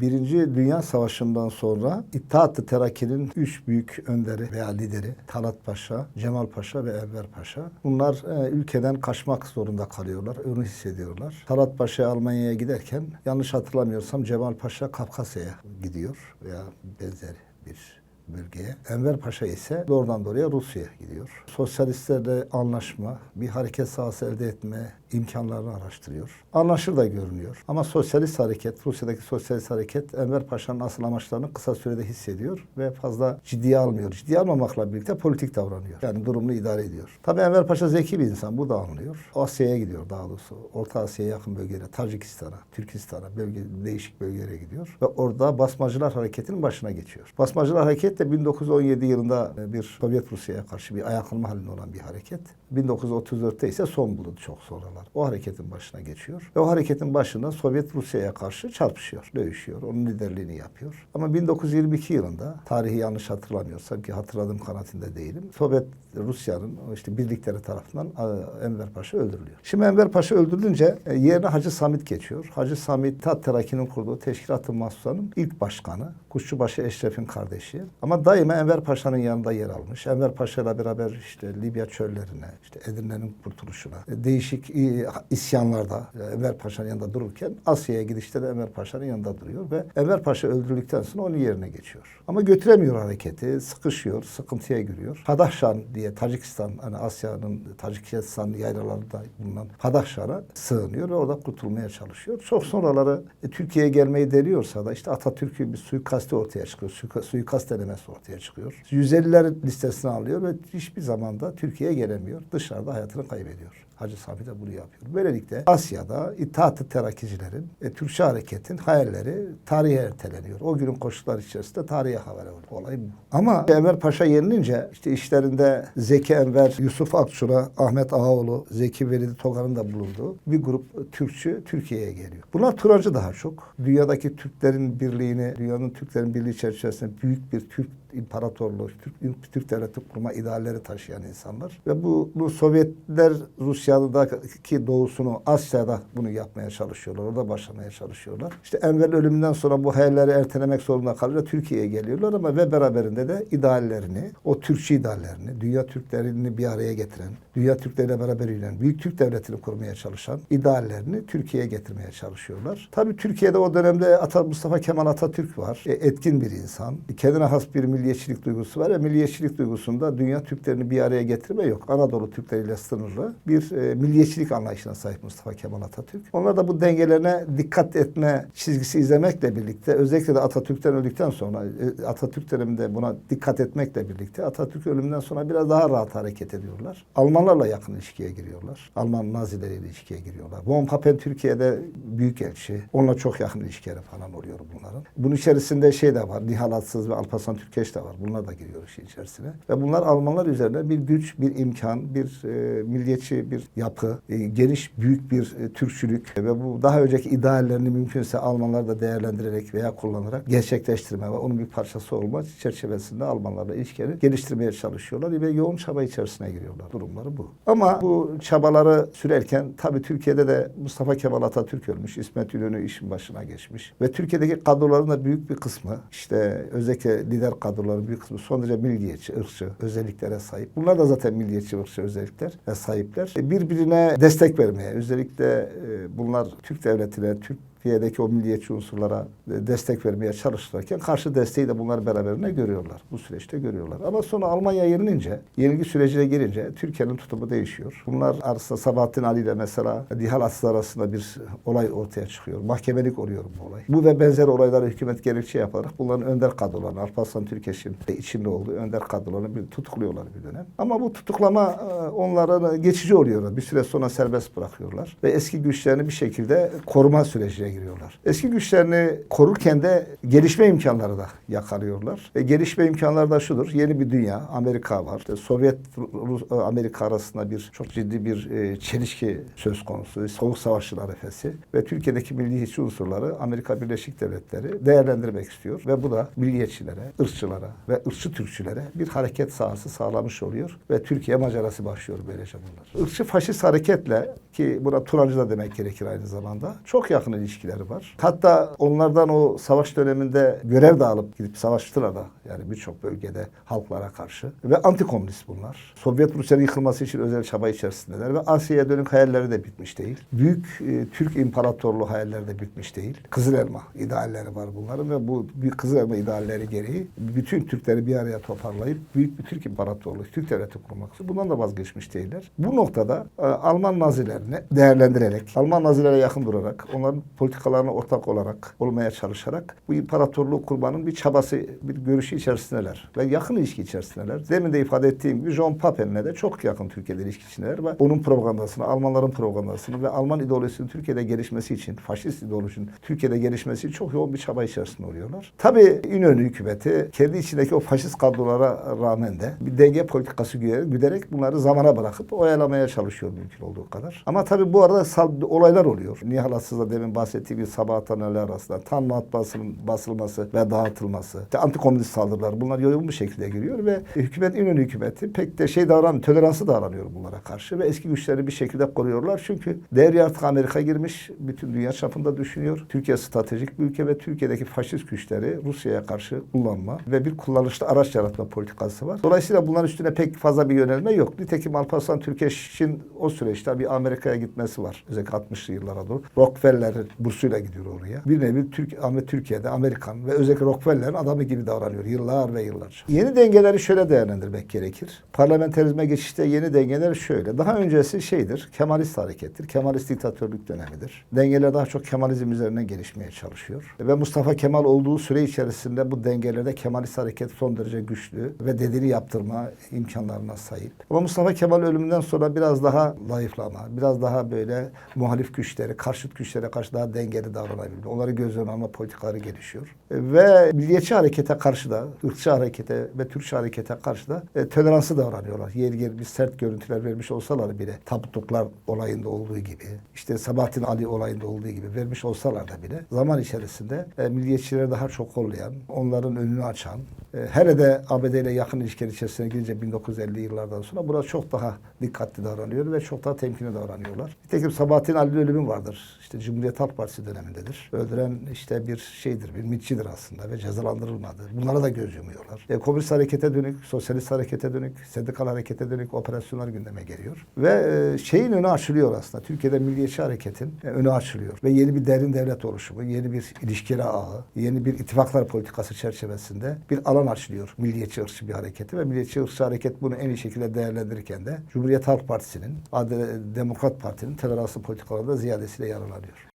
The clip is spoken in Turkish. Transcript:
Birinci Dünya Savaşı'ndan sonra İttihat-ı Terakki'nin üç büyük önderi veya lideri Talat Paşa, Cemal Paşa ve Enver Paşa. Bunlar e, ülkeden kaçmak zorunda kalıyorlar. Onu hissediyorlar. Talat Paşa Almanya'ya giderken yanlış hatırlamıyorsam Cemal Paşa Kafkasya'ya gidiyor veya benzeri bir bölgeye. Enver Paşa ise doğrudan doğruya Rusya'ya gidiyor. Sosyalistlerle anlaşma, bir hareket sahası elde etme imkanlarını araştırıyor. Anlaşır da görünüyor. Ama sosyalist hareket, Rusya'daki sosyalist hareket Enver Paşa'nın asıl amaçlarını kısa sürede hissediyor ve fazla ciddiye almıyor. Ciddiye almamakla birlikte politik davranıyor. Yani durumunu idare ediyor. Tabii Enver Paşa zeki bir insan. Bu da anlıyor. Asya'ya gidiyor daha doğrusu. Orta Asya'ya yakın bölgelere, Tacikistan'a, Türkistan'a, bölge, değişik bölgelere gidiyor. Ve orada Basmacılar Hareketi'nin başına geçiyor. Basmacılar Hareket de 1917 yılında bir Sovyet Rusya'ya karşı bir ayaklanma halinde olan bir hareket. 1934'te ise son buldu çok sonralar. O hareketin başına geçiyor. Ve o hareketin başında Sovyet Rusya'ya karşı çarpışıyor, dövüşüyor. Onun liderliğini yapıyor. Ama 1922 yılında, tarihi yanlış hatırlamıyorsam ki hatırladığım kanaatinde değilim. Sovyet Rusya'nın işte birlikleri tarafından e, Enver Paşa öldürülüyor. Şimdi Enver Paşa öldürülünce e, yerine Hacı Samit geçiyor. Hacı Samit Tat Terakki'nin kurduğu Teşkilat-ı Mahsusa'nın ilk başkanı. Kuşçubaşı Eşref'in kardeşi. Ama daima Enver Paşa'nın yanında yer almış. Enver Paşa ile beraber işte Libya çöllerine, işte Edirne'nin kurtuluşuna, e, değişik e, isyanlarda e, Enver Paşa'nın yanında dururken Asya'ya gidişte de Enver Paşa'nın yanında duruyor ve Enver Paşa öldürüldükten sonra onun yerine geçiyor. Ama götüremiyor hareketi, sıkışıyor, sıkıntıya giriyor. Padahşan diye Tacikistan, hani Asya'nın Tacikistan yaylalarında bulunan Padahşan'a sığınıyor ve orada kurtulmaya çalışıyor. Çok sonraları e, Türkiye'ye gelmeyi deniyorsa da işte Atatürk'ün bir suikasti ortaya çıkıyor. Suika, suikast denemesi ortaya çıkıyor. 150'ler listesine alıyor ve hiçbir zamanda Türkiye'ye gelemiyor. Dışarıda hayatını kaybediyor. Hacı Sami de bunu yapıyor. Böylelikle Asya'da İttihat-ı Terakkicilerin, e, Türkçe hareketin hayalleri tarihe erteleniyor. O günün koşulları içerisinde tarihe havale oldu. Olay bu. Ama Enver Paşa yenilince işte işlerinde Zeki Enver, Yusuf Akçura, Ahmet Ağaoğlu, Zeki Velidi Togar'ın da bulunduğu bir grup Türkçü Türkiye'ye geliyor. Bunlar Turancı daha çok. Dünyadaki Türklerin birliğini, dünyanın Türklerin birliği çerçevesinde büyük bir Türk imparatorluğu, Türk, Türk devleti kurma idealleri taşıyan insanlar. Ve bu, bu Sovyetler Rusya'daki doğusunu Asya'da bunu yapmaya çalışıyorlar. Orada başlamaya çalışıyorlar. İşte Enver'in ölümünden sonra bu hayalleri ertelemek zorunda kalınca Türkiye'ye geliyorlar ama ve beraberinde de ideallerini, o Türkçü ideallerini, dünya Türklerini bir araya getiren, dünya Türkleriyle beraber yürüyen, büyük Türk devletini kurmaya çalışan ideallerini Türkiye'ye getirmeye çalışıyorlar. Tabii Türkiye'de o dönemde Mustafa Kemal Atatürk var. E, etkin bir insan. Kendine has bir milliyetçilik duygusu var ve milliyetçilik duygusunda dünya Türklerini bir araya getirme yok. Anadolu Türkleriyle sınırlı bir e, milliyetçilik anlayışına sahip Mustafa Kemal Atatürk. Onlar da bu dengelerine dikkat etme çizgisi izlemekle birlikte özellikle de Atatürk'ten öldükten sonra e, Atatürk döneminde buna dikkat etmekle birlikte Atatürk ölümünden sonra biraz daha rahat hareket ediyorlar. Almanlarla yakın ilişkiye giriyorlar. Alman Nazileriyle ilişkiye giriyorlar. Von Papen Türkiye'de büyükelçi. Onunla çok yakın ilişkileri falan oluyor bunların. Bunun içerisinde şey de var. Nihal Atsız ve Alparslan Türkeş de var. Bunlar da giriyor işin içerisine. Ve bunlar Almanlar üzerine bir güç, bir imkan, bir e, milliyetçi bir yapı, e, geniş büyük bir e, Türkçülük ve bu daha önceki ideallerini mümkünse Almanlar da değerlendirerek veya kullanarak gerçekleştirme ve onun bir parçası olma çerçevesinde Almanlarla ilişkileri geliştirmeye çalışıyorlar ve yoğun çaba içerisine giriyorlar. Durumları bu. Ama bu çabaları sürerken tabii Türkiye'de de Mustafa Kemal Atatürk ölmüş. İsmet İnönü işin başına geçmiş. Ve Türkiye'deki kadroların da büyük bir kısmı işte özellikle lider kadroların büyük kısmı son derece milliyetçi, ırkçı özelliklere sahip. Bunlar da zaten milliyetçi, ırkçı özellikler ve sahipler. E, Birbirine destek vermeye, özellikle e, bunlar Türk devletine, Türk Türkiye'deki o milliyetçi unsurlara e, destek vermeye çalışırken karşı desteği de bunlar beraberine görüyorlar. Bu süreçte görüyorlar. Ama sonra Almanya yenilince, yenilgi sürecine girince Türkiye'nin tutumu değişiyor. Bunlar arasında Sabahattin Ali ile mesela Dihal Aslı arasında bir olay ortaya çıkıyor. Mahkemelik oluyor bu olay. Bu ve benzer olayları hükümet gerekçe yaparak bunların önder kadrolarını, Alparslan Türkeş'in de içinde olduğu önder kadrolarını bir tutukluyorlar bir dönem. Ama bu tutuklama e, onların geçici oluyor. Bir süre sonra serbest bırakıyorlar. Ve eski güçlerini bir şekilde koruma sürecine giriyorlar. Eski güçlerini korurken de gelişme imkanları da yakalıyorlar. E, gelişme imkanları da şudur. Yeni bir dünya. Amerika var. İşte Sovyet Rus, e, Amerika arasında bir çok ciddi bir e, çelişki söz konusu. Soğuk Savaşı'nın arefesi. Ve Türkiye'deki milliyetçi unsurları Amerika Birleşik Devletleri değerlendirmek istiyor. Ve bu da milliyetçilere, ırkçılara ve ırkçı Türkçülere bir hareket sahası sağlamış oluyor. Ve Türkiye macerası başlıyor böylece bunlar. Irkçı faşist hareketle ki buna Turancı da demek gerekir aynı zamanda. Çok yakın ilişki ilişkileri var. Hatta onlardan o savaş döneminde görev de alıp gidip savaştılar da yani birçok bölgede halklara karşı. Ve antikomünist bunlar. Sovyet Rusya'nın yıkılması için özel çaba içerisindeler ve Asya'ya dönük hayalleri de bitmiş değil. Büyük e, Türk İmparatorluğu hayalleri de bitmiş değil. Kızıl Elma idealleri var bunların ve bu Kızıl Elma idealleri gereği bütün Türkleri bir araya toparlayıp büyük bir Türk İmparatorluğu, Türk devleti kurmak istiyor. Bundan da vazgeçmiş değiller. Bu noktada e, Alman Nazilerini değerlendirerek, Alman Nazilere yakın durarak, onların politikalarına ortak olarak olmaya çalışarak bu imparatorluğu kurmanın bir çabası, bir görüşü içerisindeler. Ve yakın ilişki içerisindeler. Demin de ifade ettiğim gibi John Pappen'le de çok yakın Türkiye'de ilişki içindeler ve onun propagandasını, Almanların propagandasını ve Alman ideolojisinin Türkiye'de gelişmesi için, faşist ideolojinin Türkiye'de gelişmesi için çok yoğun bir çaba içerisinde oluyorlar. Tabii İnönü hükümeti kendi içindeki o faşist kadrolara rağmen de bir denge politikası güderek, bunları zamana bırakıp oyalamaya çalışıyor mümkün olduğu kadar. Ama tabii bu arada olaylar oluyor. Nihal Atsız'la demin bahsettiğim gibi Sabahat Taner'le arasında tan matbaasının basılması ve dağıtılması, işte antikomünist saldırılar bunlar yoğun bir şekilde giriyor ve hükümet İnönü hükümeti pek de şey davran, toleranslı davranıyor bunlara karşı ve eski güçleri bir şekilde koruyorlar. Çünkü devreye artık Amerika girmiş, bütün dünya çapında düşünüyor. Türkiye stratejik bir ülke ve Türkiye'deki faşist güçleri Rusya'ya karşı kullanma ve bir kullanışlı araç yaratma politikası var. Dolayısıyla bunların üstüne pek fazla bir yönelme yok. Nitekim Alparslan Türkeş'in o süreçte bir Amerika'ya gitmesi var. Özellikle 60'lı yıllara doğru. Rockefeller bursuyla gidiyor oraya. Bir nevi Türk, Türkiye'de Amerikan ve özellikle Rockefeller'in adamı gibi davranıyor yıllar ve yıllarca. Yeni dengeleri şöyle değerlendirmek gerekir. Parlamenterizme geçişte yeni dengeler şöyle. Daha öncesi şeydir, Kemalist harekettir. Kemalist diktatörlük dönemidir. Dengeler daha çok Kemalizm üzerine gelişmeye çalışıyor. Ve Mustafa Kemal olduğu süre içerisinde bu dengelerde Kemalist hareket son derece güçlü ve dediğini yaptırma imkanlarına sahip. Ama Mustafa Kemal ölümünden sonra biraz daha zayıflama, biraz daha böyle muhalif güçlere, karşıt güçlere karşı daha dengeli davranabilme. Onları göz önüne alma politikaları gelişiyor. Ve milliyetçi harekete karşı da, ırkçı harekete ve Türkçü harekete karşı da e, toleranslı davranıyorlar. Yer yer bir sert görüntüler vermiş olsalar bile, tabutluklar olayında olduğu gibi, işte Sabahattin Ali olayında olduğu gibi vermiş olsalar da bile zaman içerisinde e, milliyetçileri daha çok kollayan, onların önünü açan, e, hele de ABD ile yakın ilişkiler içerisine girince 1950 yıllardan sonra burada çok daha dikkatli davranıyor ve çok daha temkinli davranıyorlar. Nitekim Sabahattin Ali'nin ölümü vardır. İşte Cumhuriyet Halk Partisi dönemindedir. Öldüren işte bir şeydir, bir mitçidir aslında ve cezalandırılmadı. Bunlara da göz yumuyorlar. E, komünist harekete dönük, sosyalist harekete dönük, sendikal harekete dönük operasyonlar gündeme geliyor. Ve e, şeyin önü açılıyor aslında. Türkiye'de milliyetçi hareketin e, önü açılıyor. Ve yeni bir derin devlet oluşumu, yeni bir ilişkiler ağı, yeni bir ittifaklar politikası çerçevesinde bir alan açılıyor. Milliyetçi ırkçı bir hareketi ve milliyetçi ırkçı hareket bunu en iyi şekilde değerlendirirken de Cumhuriyet Halk Partisi'nin, Demokrat Parti'nin toleranslı politikalarında ziyadesiyle yararlanıyor.